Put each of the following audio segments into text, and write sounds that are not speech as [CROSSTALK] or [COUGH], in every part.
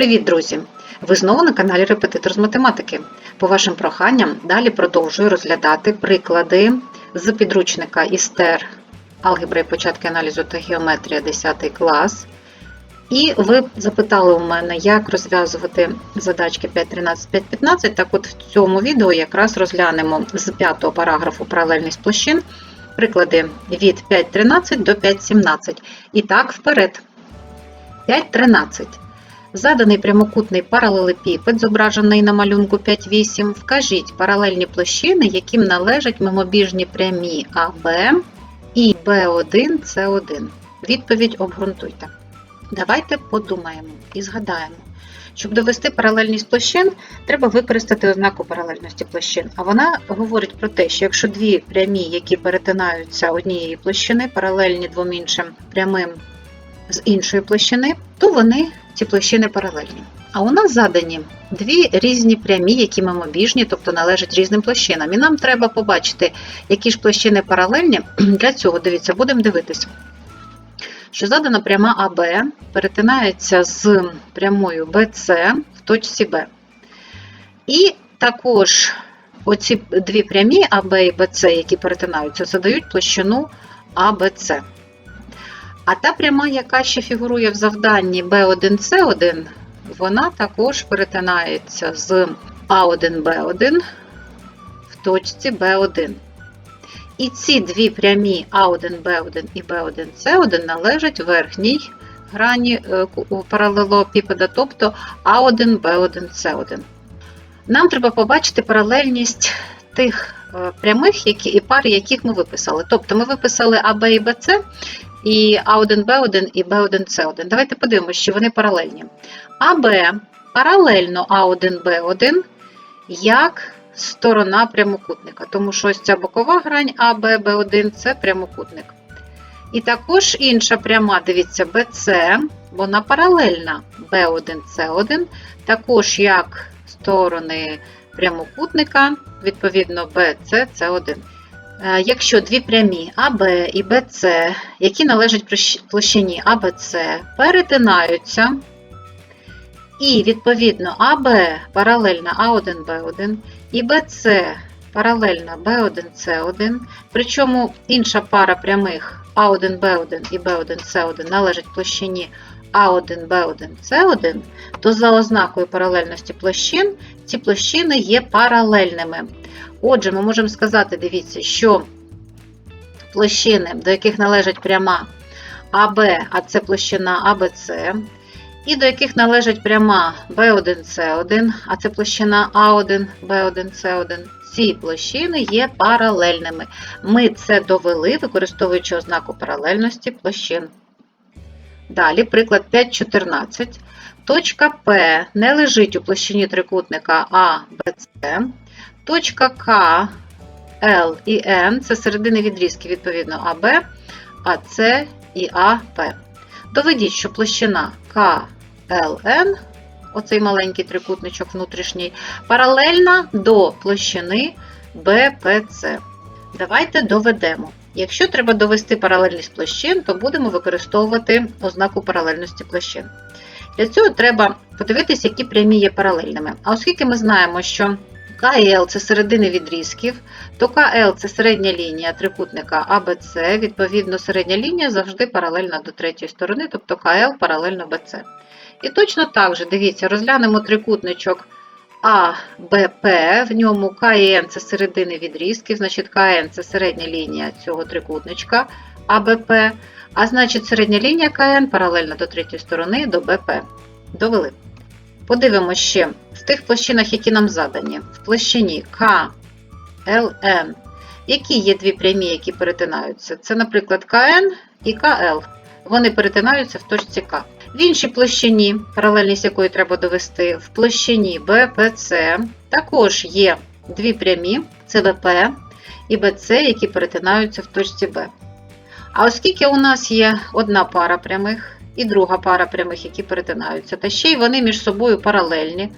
Привіт, друзі! Ви знову на каналі Репетитор з математики. По вашим проханням далі продовжую розглядати приклади з підручника ІСТЕР алгебра і початки аналізу та геометрія 10 клас. І ви запитали у мене, як розв'язувати задачки 5.13, 5.15. Так от в цьому відео якраз розглянемо з 5 параграфу паралельність площин приклади від 5.13 до 5.17. І так, вперед. 5.13. Заданий прямокутний паралелепіпед, зображений на малюнку 5.8, вкажіть паралельні площини, яким належать мимобіжні прямі АБ і Б1, С1. Відповідь обґрунтуйте. Давайте подумаємо і згадаємо. Щоб довести паралельність площин, треба використати ознаку паралельності площин. А вона говорить про те, що якщо дві прямі, які перетинаються однієї площини, паралельні двом іншим прямим з іншої площини, то вони ці площини паралельні. А у нас задані дві різні прямі, які мимобіжні, тобто належать різним площинам. І нам треба побачити, які ж площини паралельні. [CLEARS THROAT] Для цього, дивіться, будемо дивитись, що задана пряма АБ перетинається з прямою BC в точці Б. І також оці дві прямі АБ і БЦ, які перетинаються, задають площину АБЦ. А та пряма, яка ще фігурує в завданні B1C1, вона також перетинається з А1Б1 в точці B1. І ці дві прямі А1Б1 і B1С1 належать верхній грані е, паралелопіпеда, тобто А1Б1С1. Нам треба побачити паралельність тих е, прямих які, і пари, яких ми виписали. Тобто ми виписали АБ і БЦ, і А1Б1 і Б1С1. Давайте подивимося, що вони паралельні. АБ паралельно А1Б1 як сторона прямокутника, тому що ось ця бокова грань АБ, Б1 це прямокутник. І також інша пряма, дивіться, BC, вона паралельна B1C1, також як сторони прямокутника, відповідно BC, C1. Е, Якщо дві прямі АБ і БЦ, які належать площині АБЦ, перетинаються, і, відповідно, АБ паралельна А1Б1 і БЦ паралельна Б1С1, причому інша пара прямих А1Б1 і Б1С1 належать площині А1Б1С1, то за ознакою паралельності площин ці площини є паралельними. Отже, ми можемо сказати, дивіться, що площини, до яких належать пряма АБ, а це площина АБЦ, і до яких належать пряма B1C1, а це площина А1, B1C1, ці площини є паралельними. Ми це довели, використовуючи ознаку паралельності площин. Далі, приклад 5.14. Точка П не лежить у площині трикутника А, Б, С. Точка К, Л і Н це середини відрізки, відповідно, АБ, АС і АП. Доведіть, що площина КЛН, оцей маленький трикутничок внутрішній, паралельна до площини БПЦ. Давайте доведемо. Якщо треба довести паралельність площин, то будемо використовувати ознаку паралельності площин. Для цього треба подивитися, які прямі є паралельними. А оскільки ми знаємо, що КЛ це середини відрізків, то КЛ це середня лінія трикутника АБЦ, відповідно, середня лінія завжди паралельна до третьої сторони, тобто КЛ паралельно БЦ. І точно так же, дивіться, розглянемо трикутничок АБП, в ньому КН це середини відрізків, значить КН це середня лінія цього трикутничка АБП, а значить середня лінія КН паралельна до третьої сторони до БП. Довели. Подивимося ще в тих площинах, які нам задані. В площині КЛН. Які є дві прямі, які перетинаються? Це, наприклад, КН і КЛ. Вони перетинаються в точці К. В іншій площині, паралельність якої треба довести, в площині БПЦ також є дві прямі ЦВП і БЦ, які перетинаються в точці Б. А оскільки у нас є одна пара прямих і друга пара прямих, які перетинаються, та ще й вони між собою паралельні.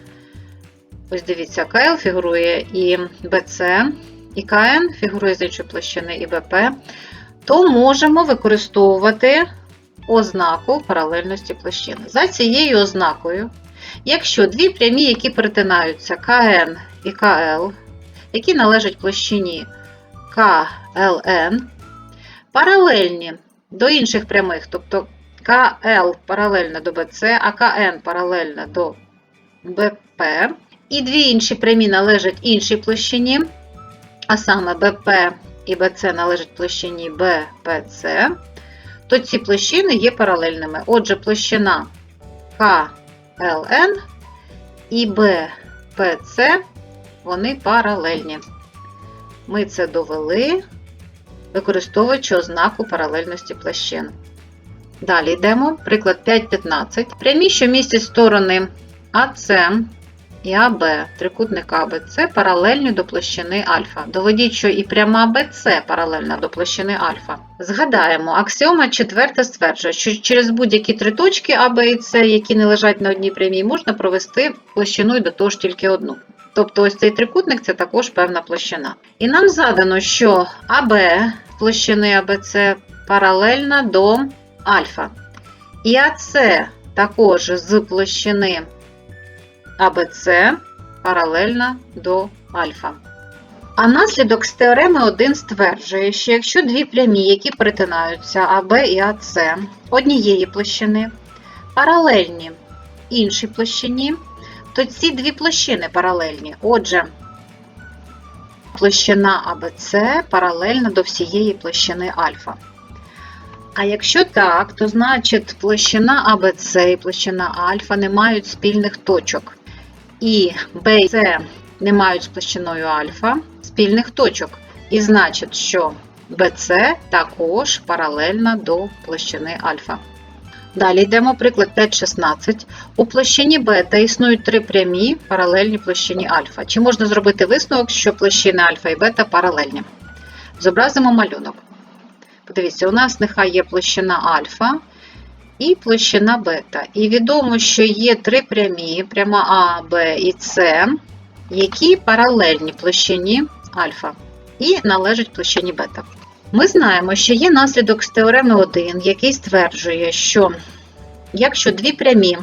Ось дивіться, КЛ фігурує і БЦ, і КН фігурує з іншої площини і БП, то можемо використовувати ознаку паралельності площини. За цією ознакою, Якщо дві прямі, які перетинаються КН і КЛ, які належать площині КЛН, паралельні до інших прямих, тобто КЛ паралельно до БЦ, а КН паралельно до БП, і дві інші прямі належать іншій площині, а саме БП і БЦ належать площині БПЦ, то ці площини є паралельними. Отже, площина КЛН і БПЦ вони паралельні. Ми це довели, використовуючи ознаку паралельності площин. Далі йдемо. Приклад 5.15. Прямі, що містять сторони АС і АБ, трикутник АБЦ паралельні до площини альфа. Доведіть, що і пряма БЦ паралельна до площини альфа. Згадаємо, аксіома четверта стверджує, що через будь-які три точки А, і С, які не лежать на одній прямій, можна провести площину і до того ж тільки одну. Тобто ось цей трикутник це також певна площина. І нам задано, що АБ площини АБЦ паралельна до альфа. І АС також з площини АБЦ паралельна до альфа. А наслідок з теореми 1 стверджує, що якщо дві прямі, які перетинаються АБ і АС однієї площини, паралельні іншій площині, то ці дві площини паралельні. Отже, площина АБЦ паралельна до всієї площини альфа. А якщо так, то значить площина АБЦ і площина альфа не мають спільних точок. І Б і С не мають з площиною альфа спільних точок. І значить, що BC також паралельна до площини альфа. Далі йдемо приклад 5,16. У площині бета існують три прямі паралельні площині альфа. Чи можна зробити висновок, що площини альфа і бета паралельні? Зобразимо малюнок. Подивіться, у нас нехай є площина альфа і площина бета. І відомо, що є три прямі, пряма А, Б і С, які паралельні площині альфа і належать площині бета. Ми знаємо, що є наслідок з теореми 1, який стверджує, що якщо дві прямі,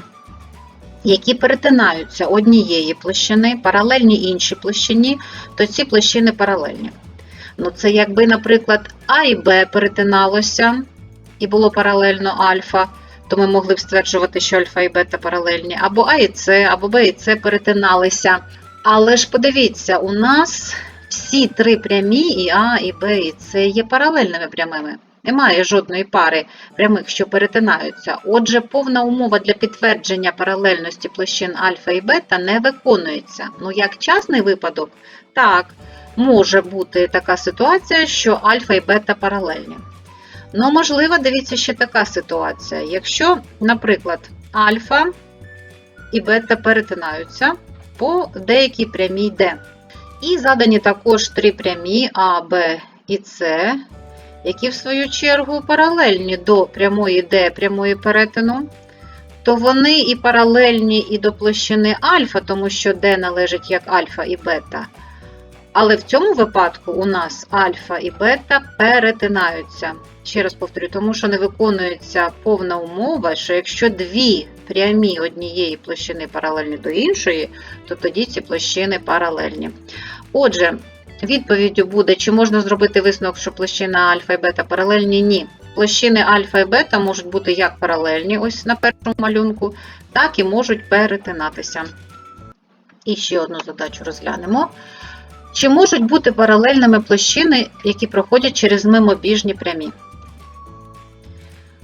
які перетинаються однієї площини, паралельні іншій площині, то ці площини паралельні. Ну, це якби, наприклад, А і Б перетиналося і було паралельно альфа, то ми могли б стверджувати, що альфа і бета паралельні, або А і С, або Б і С перетиналися. Але ж подивіться, у нас всі три прямі, і А, і Б, і С є паралельними прямими. Немає жодної пари прямих, що перетинаються. Отже, повна умова для підтвердження паралельності площин альфа і бета не виконується. Ну, як частний випадок, так, може бути така ситуація, що альфа і бета паралельні. Ну, можливо, дивіться ще така ситуація. Якщо, наприклад, альфа і бета перетинаються по деякій прямій D. І задані також три прямі А, Б і С, які в свою чергу паралельні до прямої Д прямої перетину, то вони і паралельні і до площини альфа, тому що D належить як альфа і бета. Але в цьому випадку у нас альфа і бета перетинаються. Ще раз повторю, тому що не виконується повна умова, що якщо дві прямі однієї площини паралельні до іншої, то тоді ці площини паралельні. Отже, відповіддю буде, чи можна зробити висновок, що площина альфа і бета паралельні? Ні. Площини альфа і бета можуть бути як паралельні, ось на першому малюнку, так і можуть перетинатися. І ще одну задачу розглянемо. Чи можуть бути паралельними площини, які проходять через мимобіжні прямі?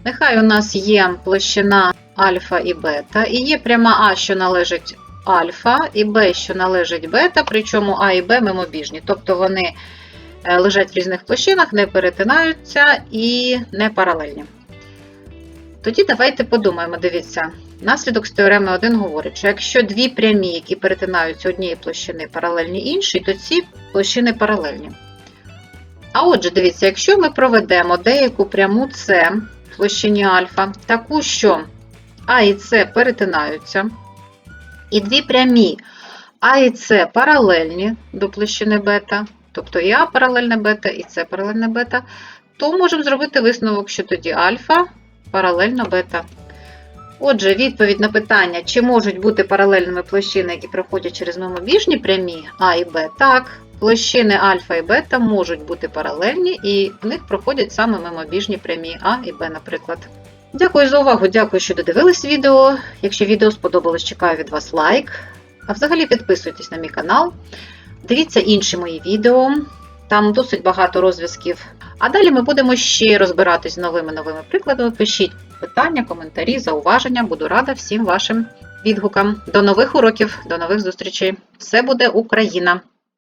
Нехай у нас є площина альфа і бета, і є пряма А, що належить альфа, і Б, що належить бета, причому А і Б мимобіжні. Тобто вони е, лежать в різних площинах, не перетинаються і не паралельні. Тоді давайте подумаємо, дивіться. Наслідок з теореми 1 говорить, що якщо дві прямі, які перетинаються однієї площини паралельні іншій, то ці площини паралельні. А отже, дивіться, якщо ми проведемо деяку пряму С в площині альфа, таку, що А і С перетинаються, і дві прямі А і С паралельні до площини бета, тобто і А паралельна бета, і С паралельна бета, то можемо зробити висновок, що тоді альфа паралельно бета. Отже, відповідь на питання, чи можуть бути паралельними площини, які проходять через мимобіжні прямі А і Б? Так, площини альфа і бета можуть бути паралельні, і в них проходять саме мимобіжні прямі А і Б, наприклад. Дякую за увагу, дякую, що додивились відео. Якщо відео сподобалось, чекаю від вас лайк. А взагалі підписуйтесь на мій канал. Дивіться інші мої відео, там досить багато розв'язків. А далі ми будемо ще розбиратись з новими новими прикладами. Пишіть питання, коментарі, зауваження. Буду рада всім вашим відгукам. До нових уроків, до нових зустрічей. Все буде Україна!